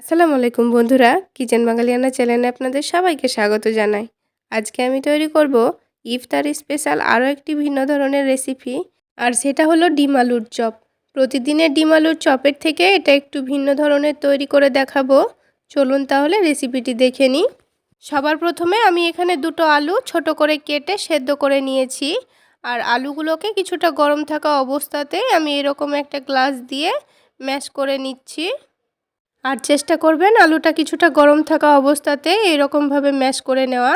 আসসালামু আলাইকুম বন্ধুরা, কিচেন বাঙালিয়ানা চ্যানেলে আপনাদের সবাইকে স্বাগত জানাই। আজকে আমি তৈরি করব ইফতার স্পেশাল আরও একটি ভিন্ন ধরনের রেসিপি, আর সেটা হলো ডিম আলুর চপ। প্রতিদিনের ডিম আলুর চপের থেকে এটা একটু ভিন্ন ধরনের তৈরি করে দেখাবো। চলুন তাহলে রেসিপিটি দেখে নিই। সবার প্রথমে আমি এখানে দুটো আলু ছোট করে কেটে সেদ্ধ করে নিয়েছি, আর আলুগুলোকে কিছুটা গরম থাকা অবস্থাতে আমি এরকম একটা গ্লাস দিয়ে ম্যাশ করে নিচ্ছি। আর চেষ্টা করবেন আলুটা কিছুটা গরম থাকা অবস্থাতে এরকমভাবে ম্যাশ করে নেওয়া।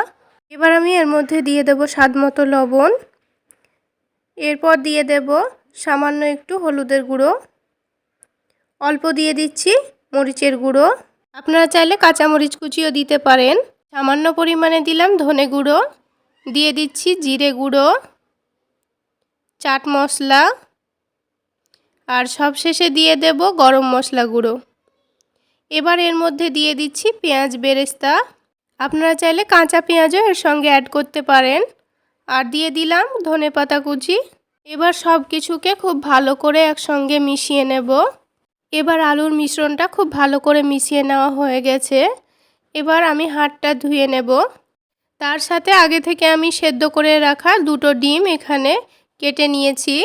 এবার আমি এর মধ্যে দিয়ে দেব স্বাদ মতো লবণ। এরপর দিয়ে দেব সামান্য একটু হলুদের গুঁড়ো। অল্প দিয়ে দিচ্ছি মরিচের গুঁড়ো। আপনারা চাইলে কাঁচা মরিচ কুচিও দিতে পারেন। সামান্য পরিমাণে দিলাম ধনে গুঁড়ো। দিয়ে দিচ্ছি জিরে গুঁড়ো। চাট মশলা। আর সবশেষে দিয়ে দেব গরম মশলা গুঁড়ো। এবার এর মধ্যে দিয়ে দিচ্ছি পেঁয়াজ বেরেস্তা। আপনারা চাইলে কাঁচা পেঁয়াজও এর সঙ্গে অ্যাড করতে পারেন। আর দিয়ে দিলাম ধনে পাতা কুচি। এবার সব কিছুকে খুব ভালো করে একসঙ্গে মিশিয়ে নেব। এবার আলুর মিশ্রণটা খুব ভালো করে মিশিয়ে নেওয়া হয়ে গেছে। এবার আমি হাতটা ধুয়ে নেব। তার সাথে আগে থেকে আমি সেদ্ধ করে রাখা দুটো ডিম এখানে কেটে নিয়েছি।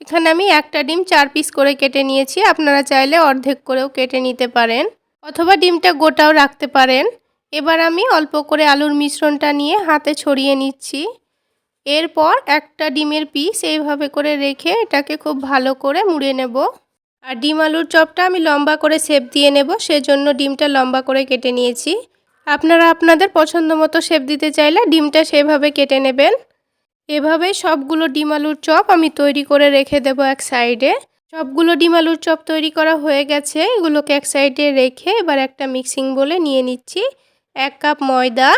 এখানে আমি একটা ডিম চার পিস করে কেটে নিয়েছি। আপনারা চাইলে অর্ধেক করেও কেটে নিতে পারেন। অথবা ডিমটা গোটাও রাখতে পারেন। এবার আমি অল্প করে আলুর মিশ্রণটা নিয়ে হাতে ছড়িয়ে নিচ্ছি। এরপর একটা ডিমের পিস এইভাবে করে রেখে এটাকে খুব ভালো করে মুড়ে নেব। আর ডিম আলুর চপটা আমি লম্বা করে শেপ দিয়ে নেব, সেজন্য ডিমটা লম্বা করে কেটে নিয়েছি। আপনারা আপনাদের পছন্দ মতো শেপ দিতে চাইলে ডিমটা সেভাবে কেটে নেবেন। এভাবেই সবগুলো ডিম আলুর চপ আমি তৈরি করে রেখে দেব এক সাইডে। সবগুলো ডিম আলুর চপ তৈরি করা হয়ে গেছে। এগুলোকে এক সাইডে রেখে এবার একটা মিক্সিং বলে নিয়ে নিচ্ছি। এক কাপ ময়দা,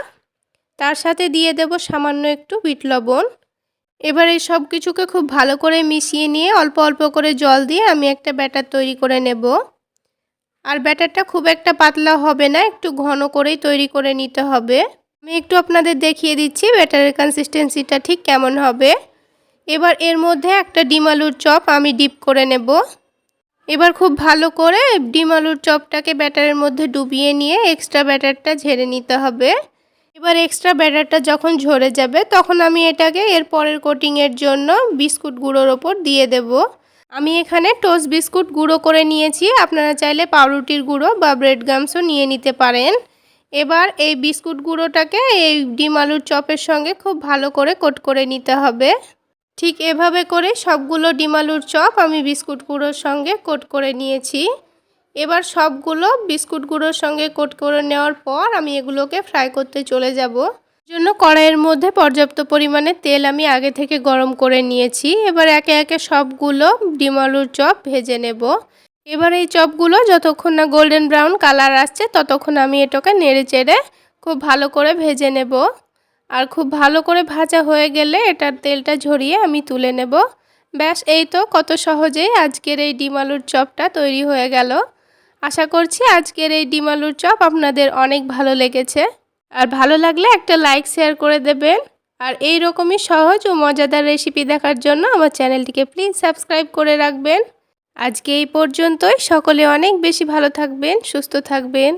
তার সাথে দিয়ে দেব সামান্য একটু বিট লবণ। এবার এই সব কিছুকে খুব ভালো করে মিশিয়ে নিয়ে অল্প অল্প করে জল দিয়ে আমি একটা ব্যাটার তৈরি করে নেব। আর ব্যাটারটা খুব একটা পাতলা হবে না, একটু ঘন করেই তৈরি করে নিতে হবে। আমি একটু আপনাদের দেখিয়ে দিচ্ছি ব্যাটারের কনসিস্টেন্সিটা ঠিক কেমন হবে। এবার এর মধ্যে একটা ডিম আলুর চপ আমি ডিপ করে নেব। এবার খুব ভালো করে ডিম আলুর চপটাকে ব্যাটারের মধ্যে ডুবিয়ে নিয়ে এক্সট্রা ব্যাটারটা ঝেড়ে নিতে হবে। এবার এক্সট্রা ব্যাটারটা যখন ঝরে যাবে তখন আমি এটাকে এর পরের কোটিংয়ের জন্য বিস্কুট গুঁড়োর ওপর দিয়ে দেব। আমি এখানে টোস্ট বিস্কুট গুঁড়ো করে নিয়েছি, আপনারা চাইলে পাউরুটির গুঁড়ো বা ব্রেড গামসও নিয়ে নিতে পারেন। এবার এই বিস্কুট গুঁড়োটাকে এই ডিম আলুর চপের সঙ্গে খুব ভালো করে কোট করে নিতে হবে। ঠিক এভাবে করে সবগুলো ডিম আলুর চপ আমি বিস্কুট গুঁড়োর সঙ্গে কোট করে নিয়েছি। এবার সবগুলো বিস্কুট গুঁড়োর সঙ্গে কোট করে নেওয়ার পর আমি এগুলোকে ফ্রাই করতে চলে যাব। জন্য কড়াইয়ের মধ্যে পর্যাপ্ত পরিমাণে তেল আমি আগে থেকে গরম করে নিয়েছি। এবার একে একে সবগুলো ডিম আলুর চপ ভেজে নেব। এবার এই চপগুলো যতক্ষণ না গোল্ডেন ব্রাউন কালার আসছে, ততক্ষণ আমি এটাকে নেড়ে চেড়ে খুব ভালো করে ভেজে নেব। আর খুব ভালো করে ভাজা হয়ে গেলে এটার তেলটা ঝরিয়ে আমি তুলে নেব। ব্যাস, এই তো কত সহজেই আজকের এই ডিম আলুর চপটা তৈরি হয়ে গেল। আশা করছি আজকের এই ডিম আলুর চপ আপনাদের অনেক ভালো লেগেছে। আর ভালো লাগলে একটা লাইক, শেয়ার করে দেবেন। আর এই রকমই সহজ ও মজাদার রেসিপি দেখার জন্য আমার চ্যানেলটিকে প্লিজ সাবস্ক্রাইব করে রাখবেন। আজকে এই পর্যন্তই। সকলে অনেক বেশি ভালো থাকবেন, সুস্থ থাকবেন।